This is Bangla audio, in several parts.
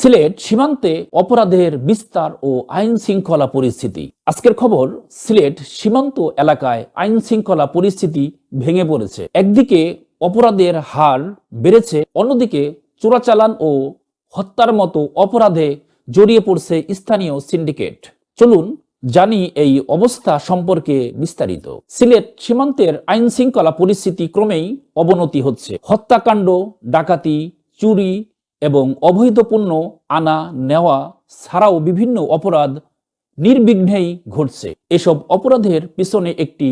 সিলেট সীমান্তে অপরাধের বিস্তার ও আইন শৃঙ্খলা পরিস্থিতি। আজকের খবর, সিলেট সীমান্ত এলাকায় আইন শৃঙ্খলা পরিস্থিতি ভেঙে পড়েছে। একদিকে অপরাধের হার বেড়েছে, অন্যদিকে চোরাচালান ও হত্যার মতো অপরাধে জড়িয়ে পড়ছে স্থানীয় সিন্ডিকেট। চলুন জানি এই অবস্থা সম্পর্কে বিস্তারিত। সিলেট সীমান্তের আইন শৃঙ্খলা পরিস্থিতি ক্রমেই অবনতি হচ্ছে। হত্যাকাণ্ড, ডাকাতি, চুরি এবং অবৈধ পণ্য আনা, নেওয়া ছাড়াও বিভিন্ন অপরাধ নির্বিঘ্নেই ঘটছে। এসব অপরাধের পিছনে একটি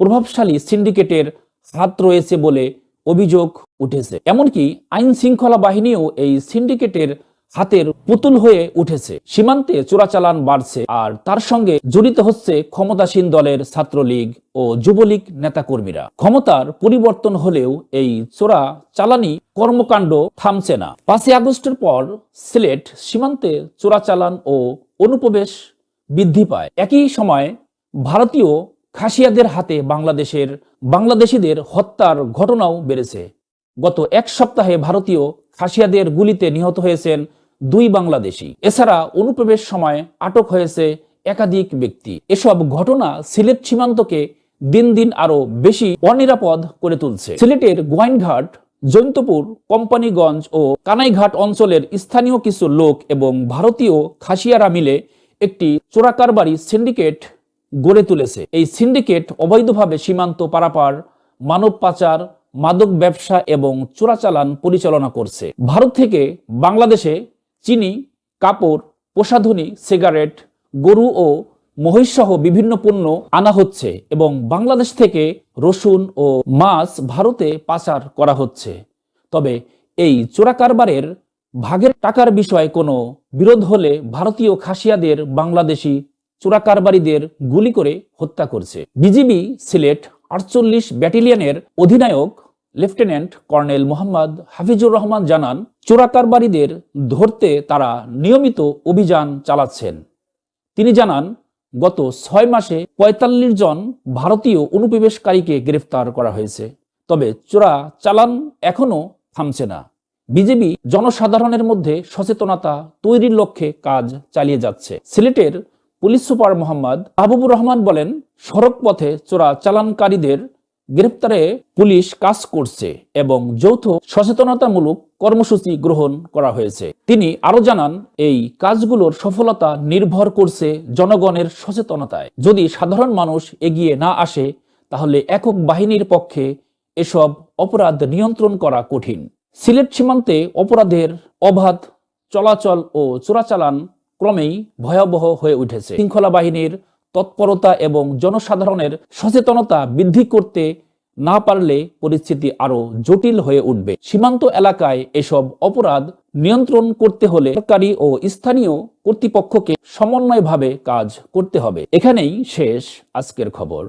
প্রভাবশালী সিন্ডিকেটের হাত রয়েছে বলে অভিযোগ উঠেছে। এমনকি আইন শৃঙ্খলা বাহিনীও এই সিন্ডিকেটের হাতের পুতুল হয়ে উঠেছে। সীমান্তে চোরাচালান বাড়ছে আর তার সঙ্গে জড়িত হচ্ছে ক্ষমতাসীন দলের ছাত্রলীগ ও যুবলীগ নেতাকর্মীরা। ক্ষমতার পরিবর্তন হলেও এই চোরা চালানি কর্মকাণ্ড থামছে না। পাঁচই আগস্টের পর সিলেট সীমান্তে চোরাচালান ও অনুপ্রবেশ বৃদ্ধি পায়। একই সময় ভারতীয় খাসিয়াদের হাতে বাংলাদেশের বাংলাদেশিদের হত্যার ঘটনাও বেড়েছে। গত এক সপ্তাহে ভারতীয় খাসিয়াদের গুলিতে নিহত হয়েছেন দুই বাংলাদেশি। এছাড়া অনুপ্রবেশ সময় আটক হয়েছে একাধিক ব্যক্তি। এসব ঘটনা সিলেট সীমান্তকে দিন দিন আরও বেশি অনিরাপদ করে তুলছে। সিলেটের গোয়াইনঘাট, জৈন্তপুর, কোম্পানিগঞ্জ ও কানাইঘাট অঞ্চলের স্থানীয় কিছু লোক এবং ভারতীয় খাসিয়ারা মিলে একটি চোরাকারবারি সিন্ডিকেট গড়ে তুলেছে। এই সিন্ডিকেট অবৈধভাবে সীমান্ত পারাপার, মানব পাচার, মাদক ব্যবসা এবং চোরাচালান পরিচালনা করছে। ভারত থেকে বাংলাদেশে চিনি, কাপড় প্রসাধনী সিগারেট, গরু ও মহিষসহ বিভিন্ন পণ্য আনা হচ্ছে এবং বাংলাদেশ থেকে রসুন ও মাছ ভারতে পাচার করা হচ্ছে। তবে এই চোরাকারবারের ভাগের টাকার বিষয়ে কোনো বিরোধ হলে ভারতীয় খাসিয়াদের বাংলাদেশি চোরাকারবারিদের গুলি করে হত্যা করছে। বিজিবি সিলেট আটচল্লিশ ব্যাটালিয়নের অধিনায়ক লেফটেন্যান্ট কর্নেল মোহাম্মদ হাফিজুর রহমান জানান, চোরাকারবারিদের ধরতে তারা নিয়মিত অভিযান চালাচ্ছেন। তিনি জানান, গত ছয় মাসে পঁয়তাল্লিশ জন ভারতীয় অনুপ্রবেশকারীকে গ্রেফতার করা হয়েছে। তবে চোরা চালান এখনও থামছে না। বিজেপি জনসাধারণের মধ্যে সচেতনতা তৈরির লক্ষ্যে কাজ চালিয়ে যাচ্ছে। সিলেটের পুলিশ সুপার মোহাম্মদ মাহবুবুর রহমান বলেন সড়ক পথে চোরা চালানকারীদের গ্রেপ্তারে পুলিশ কাজ করছে এবং যৌথ সচেতনতামূলক কর্মসূচি গ্রহণ করা হয়েছে। তিনি আরও জানান, এই কাজগুলোর সফলতা নির্ভর করছে জনগণের সচেতনতায়। যদি সাধারণ মানুষ এগিয়ে না আসে, তাহলে একক বাহিনীর পক্ষে এসব অপরাধ নিয়ন্ত্রণ করা কঠিন। সিলেট সীমান্তে অপরাধের অবাধ চলাচল ও চোরাচালান ক্রমেই ভয়াবহ হয়ে উঠেছে। শৃঙ্খলা বাহিনীর তৎপরতা এবং জনসাধারণের সচেতনতা বৃদ্ধি করতে না পারলে পরিস্থিতি আরও জটিল হয়ে উঠবে। সীমান্ত এলাকায় এসব অপরাধ নিয়ন্ত্রণ করতে হলে সরকারি ও স্থানীয় কর্তৃপক্ষকে সমন্বয়ভাবে কাজ করতে হবে। এখানেই শেষ আজকের খবর।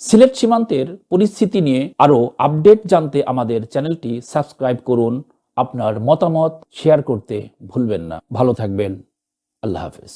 সিলেট সীমান্তের পরিস্থিতি নিয়ে আরও আপডেট জানতে আমাদের চ্যানেলটি সাবস্ক্রাইব করুন। আপনার মতামত শেয়ার করতে ভুলবেন না। ভালো থাকবেন। আল্লাহ হাফেজ।